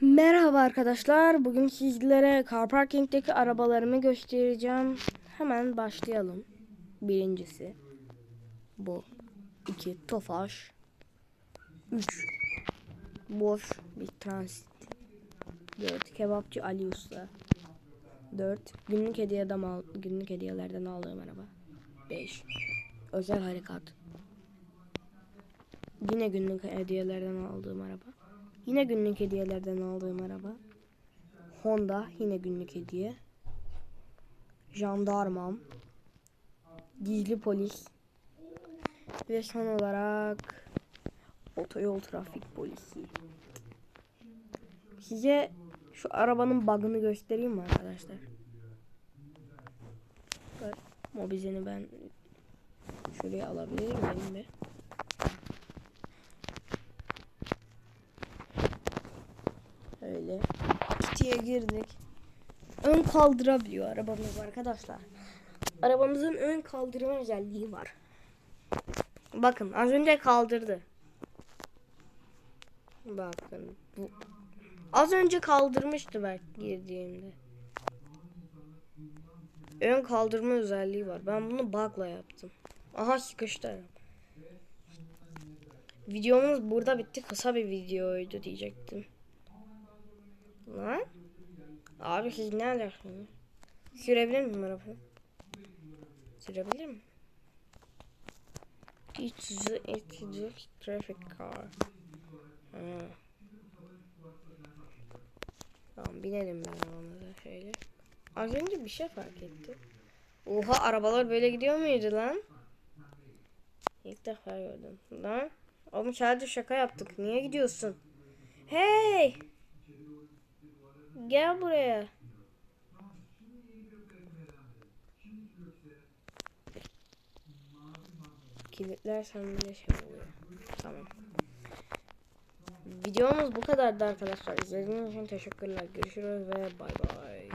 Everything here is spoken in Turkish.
Merhaba arkadaşlar. Bugün sizlere car parking'deki arabalarımı göstereceğim. Hemen başlayalım. Birincisi bu. 2 Tofaş. 3 Boş bir transit. 4 Kebapçı Ali Usta. 4 Günlük hediyeden al günlük hediyelerden aldığım araba. 5 Özel harekat. Yine günlük hediyelerden aldığım araba. Yine günlük hediyelerden aldığım araba. Honda yine günlük hediye. Jandarmam. Gizli polis. Ve son olarak otoyol trafik polisi. Size şu arabanın bug'ını göstereyim mi arkadaşlar? Mobizeni ben şuraya alabilir miyim bir? Öyle. Kitiye girdik. Ön kaldırabiliyor arabamız arkadaşlar. Arabamızın ön kaldırma özelliği var. Bakın az önce kaldırdı. Bakın bu az önce kaldırmıştı ben girdiğimde. Ön kaldırma özelliği var. Ben bunu bug'la yaptım. Aha sıkıştı araba. Videomuz burada bitti. Kısa bir videoydu diyecektim. Lan? Abi siz ne alaksınız? Sürebilir miyim arabayı? Sürebilir miyim? It's the, it's just traffic car. Ha. Tamam binelim ben arabamıza şöyle. Az önce bir şey fark ettim. Oha arabalar böyle gidiyor muydu lan? İlk defa gördüm. Lan? Oğlum sadece şaka yaptık. Niye gidiyorsun? Hey! Gel buraya. Kilitlersem bile şey oluyor. Tamam. Videomuz bu kadardı arkadaşlar. İzlediğiniz için teşekkürler. Görüşürüz ve bay bay.